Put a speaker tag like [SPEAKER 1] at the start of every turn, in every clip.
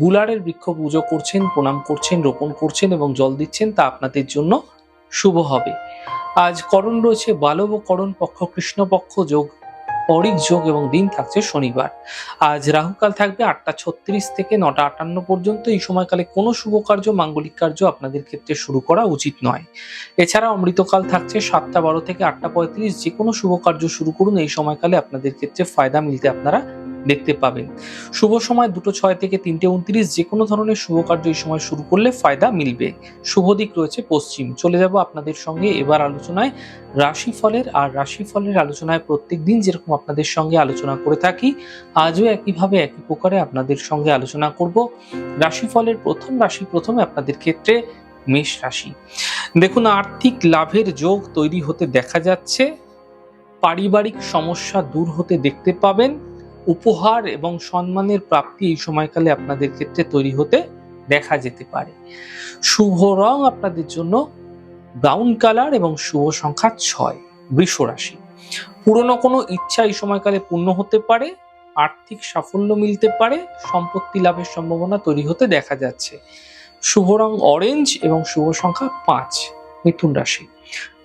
[SPEAKER 1] গুলারের বৃক্ষ পুজো করছেন, প্রণাম করছেন, রোপণ করছেন এবং জল দিচ্ছেন, তা আপনাদের জন্য শুভ হবে। আজ করণ রয়েছে বালব ও করণ পক্ষ কৃষ্ণপক্ষ যোগ পরিক যোগ এবং দিন থাকছে শনিবার। আজ রাহুকাল থাকবে আটটা ছত্রিশ থেকে নটা আটান্ন পর্যন্ত। এই সময়কালে কোনো শুভ কার্য, মাঙ্গলিক কার্য আপনাদের ক্ষেত্রে শুরু করা উচিত নয়। এছাড়া অমৃতকাল থাকছে সাতটা বারো থেকে আটটা পঁয়ত্রিশ। যে কোনো শুভ কার্য শুরু করুন। এই সময়কালে আপনাদের ক্ষেত্রে ফায়দা মিলতে আপনারা দেখতে পাবেন শুভ সময় দুটো ছয় থেকে তিনটে উনত্রিশ যে কোনো ধরনের শুভ কার্য এই সময় শুরু করলে ফায়দা মিলবে। শুভ দিক রয়েছে পশ্চিম। চলে যাব আপনাদের সঙ্গে এবার আলোচনায়। রাশিফলের আর রাশিফলের আলোচনায় প্রত্যেক দিন যেরকম আপনাদের সঙ্গে আলোচনা করে থাকি, আজও একইভাবে একই প্রকারে আপনাদের সঙ্গে আলোচনা করব। রাশিফলের প্রথম রাশি প্রথমে আপনাদের ক্ষেত্রে মেষ রাশি। দেখুন, আর্থিক লাভের যোগ তৈরি হতে দেখা যাচ্ছে। পারিবারিক সমস্যা দূর হতে দেখতে পাবেন। উপহার এবং সম্মানের প্রাপ্তি এই সময়কালে আপনাদের ক্ষেত্রে তৈরি হতে দেখা যেতে পারে। শুভ রং আপনাদের জন্য ব্রাউন কালার এবং শুভ সংখ্যা ছয়, বৃষ রাশি। পুরনো কোনো ইচ্ছা এই সময়কালে পূর্ণ হতে পারে, আর্থিক সাফল্য মিলতে পারে, সম্পত্তি লাভের সম্ভাবনা তৈরি হতে দেখা যাচ্ছে। শুভ রং অরেঞ্জ এবং শুভ সংখ্যা পাঁচ, মিথুন রাশি।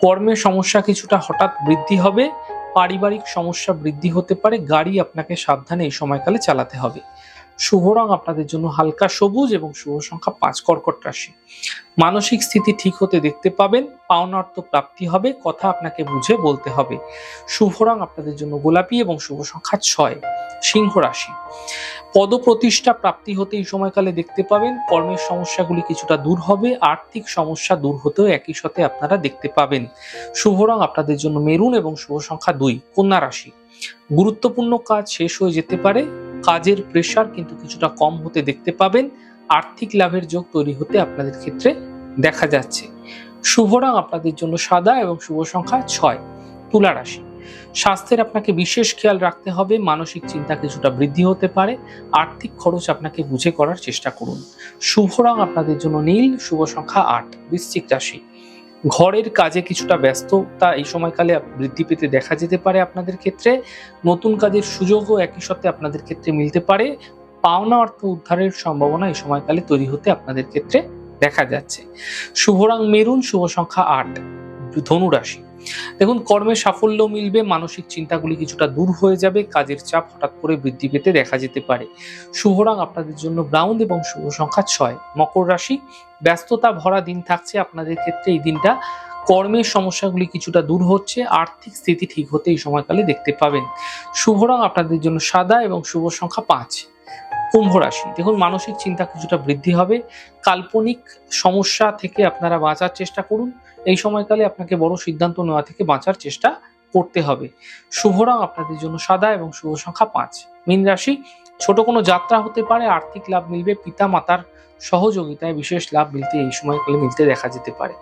[SPEAKER 1] কর্মের সমস্যা কিছুটা হঠাৎ বৃদ্ধি হবে পারিবারিক সমস্যা বৃদ্ধি হতে পারে গাড়ি আপনাকে সাবধানে এই সময়কালে চালাতে হবে। শুভ রং আপনাদের জন্য হালকা সবুজ এবং শুভ সংখ্যা পাঁচ কর্কট রাশি। মানসিক স্থিতি ঠিক হতে দেখতে পাবেন পাওনা অর্থ প্রাপ্তি হবে, কথা আপনাকে বুঝে বলতে হবে। শুভ রং আপনাদের জন্য গোলাপি এবং শুভ সংখ্যা ছয়, সিংহ রাশি। পদপ্রতিষ্ঠা প্রাপ্তি হতে এই সময়কালে দেখতে পাবেন, কর্মের সমস্যাগুলি কিছুটা দূর হবে, আর্থিক সমস্যা দূর হতেও একই সাথে আপনারা দেখতে পাবেন। শুভ রং আপনাদের জন্য মেরুন এবং শুভ সংখ্যা দুই, কন্যা রাশি। গুরুত্বপূর্ণ কাজ শেষ হয়ে যেতে পারে কাজের প্রেশার কিন্তু কিছুটা কম হতে দেখতে পাবেন। আর্থিক লাভের যোগ তৈরি হতে আপনাদের ক্ষেত্রে দেখা যাচ্ছে। শুভ রং আপনাদের জন্য সাদা এবং শুভ সংখ্যা ছয়, তুলা রাশি। স্বাস্থ্যের আপনাকে বিশেষ খেয়াল রাখতে হবে, মানসিক চিন্তা কিছুটা বৃদ্ধি হতে পারে। আর্থিক খরচ আপনাকে বুঝে করার চেষ্টা করুন। শুভ রং আপনাদের জন্য নীল, শুভ সংখ্যা আট, বৃশ্চিক রাশি। ঘরের কাজে কিছুটা ব্যস্ততা এই সময়কালে বৃদ্ধি পেতে দেখা যেতে পারে আপনাদের ক্ষেত্রে। নতুন কাজের সুযোগও একই সাথে আপনাদের ক্ষেত্রে মিলতে পারে। পাওনা অর্থ উদ্ধারের সম্ভাবনা এই সময়কালে তৈরি হতে আপনাদের ক্ষেত্রে দেখা যাচ্ছে। শুভরাং মেরুন, শুভ সংখ্যা আট, ধনু রাশি। দেখুন, কর্মে সাফল্য মিলবে, মানসিক চিন্তাগুলি কিছুটা দূর হয়ে যাবে, কাজের চাপ হঠাৎ করে বৃদ্ধি পেতে দেখা যেতে পারে। শুভ রং আপনাদের জন্য ব্রাউন এবং শুভ সংখ্যা ছয়। মকর রাশি, ব্যস্ততা ভরা দিন থাকছে আপনাদের ক্ষেত্রে এই দিনটা। কর্মের সমস্যাগুলি কিছুটা দূর হচ্ছে, আর্থিক স্থিতি ঠিক হতে এই সময়কালে দেখতে পাবেন। শুভ রং আপনাদের জন্য সাদা এবং শুভ সংখ্যা পাঁচ। কুম্ভ রাশি দেখুন, মানসিক চিন্তা কিছুটা বৃদ্ধি হবে। কাল্পনিক সমস্যা থেকে আপনারা বাঁচার চেষ্টা করুন। এই সময়কালে আপনাকে বড় সিদ্ধান্ত নেওয়া থেকে বাঁচার চেষ্টা করতে হবে। শুভ রং আপনাদের জন্য সাদা এবং শুভ সংখ্যা পাঁচ। মীন রাশি, ছোট কোনো যাত্রা হতে পারে, আর্থিক লাভ মিলবে পিতা মাতার সহযোগিতায় বিশেষ লাভ মিলতে এই সময়কালে মিলতে দেখা যেতে পারে।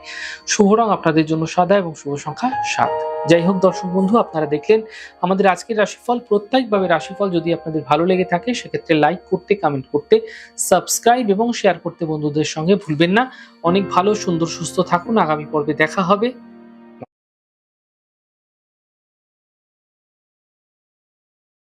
[SPEAKER 1] শুভ রং আপনাদের জন্য সাদা এবং শুভ সংখ্যা সাত। যাই হোক দর্শক বন্ধু, আপনারা দেখলেন আমাদের আজকের রাশিফল। প্রত্যেকভাবে রাশিফল যদি আপনাদের ভালো লেগে থাকে, সেক্ষেত্রে লাইক করতে কমেন্ট করতে সাবস্ক্রাইব এবং শেয়ার করতে বন্ধুদের সঙ্গে ভুলবেন না। অনেক ভালো, সুন্দর, সুস্থ থাকুন। আগামী পর্বে দেখা হবে।